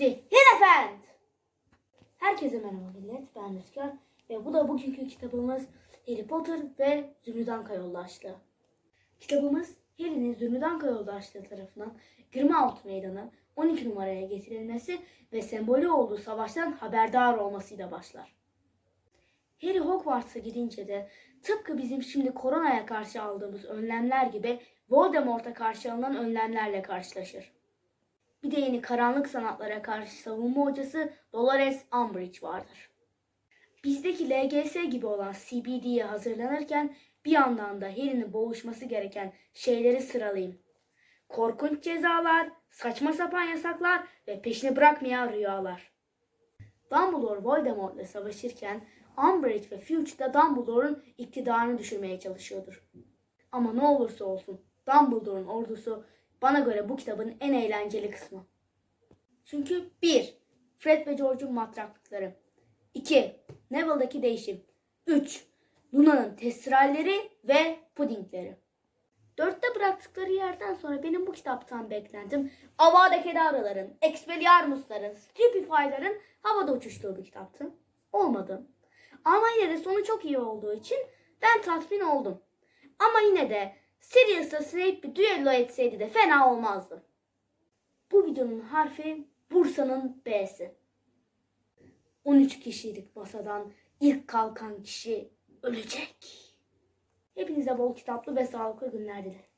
Zihinefend. Herkese merhaba millet. Ben Rüzgar ve bu da bugünkü kitabımız Harry Potter ve Zümrüt Yoldaşlığı. Kitabımız Harry'nin Zümrüt Yoldaşlığı tarafından Grimmauld Meydanı 12 numaraya getirilmesi ve sembolü olduğu savaştan haberdar olmasıyla başlar. Harry Hogwarts'a gidince de tıpkı bizim şimdi koronaya karşı aldığımız önlemler gibi Voldemort'a karşı alınan önlemlerle karşılaşır. Bir de yeni karanlık sanatlara karşı savunma hocası Dolores Umbridge vardır. Bizdeki LGS gibi olan CBD'ye hazırlanırken bir yandan da Harry'nin boğuşması gereken şeyleri sıralayayım. Korkunç cezalar, saçma sapan yasaklar ve peşini bırakmayan rüyalar. Dumbledore Voldemort'la savaşırken Umbridge ve Filch de Dumbledore'un iktidarını düşürmeye çalışıyordur. Ama ne olursa olsun Dumbledore'un ordusu bana göre bu kitabın en eğlenceli kısmı. Çünkü 1. Fred ve George'un matraklıkları. 2. Neville'daki değişim. 3. Luna'nın testralleri ve pudingleri. Dörtte bıraktıkları yerden sonra benim bu kitaptan beklentim Avada Kedavraların, Expelliarmus'ların, Stupefy'ların havada uçuştuğu bir kitaptı. Olmadı. Ama yine de sonu çok iyi olduğu için ben tatmin oldum. Ama yine de Sirius'la Snape bir düello etseydi de fena olmazdı. Bu videonun harfi Bursa'nın B'si. 13 kişilik masadan ilk kalkan kişi ölecek. Hepinize bol kitaplı ve sağlıklı günler dilerim.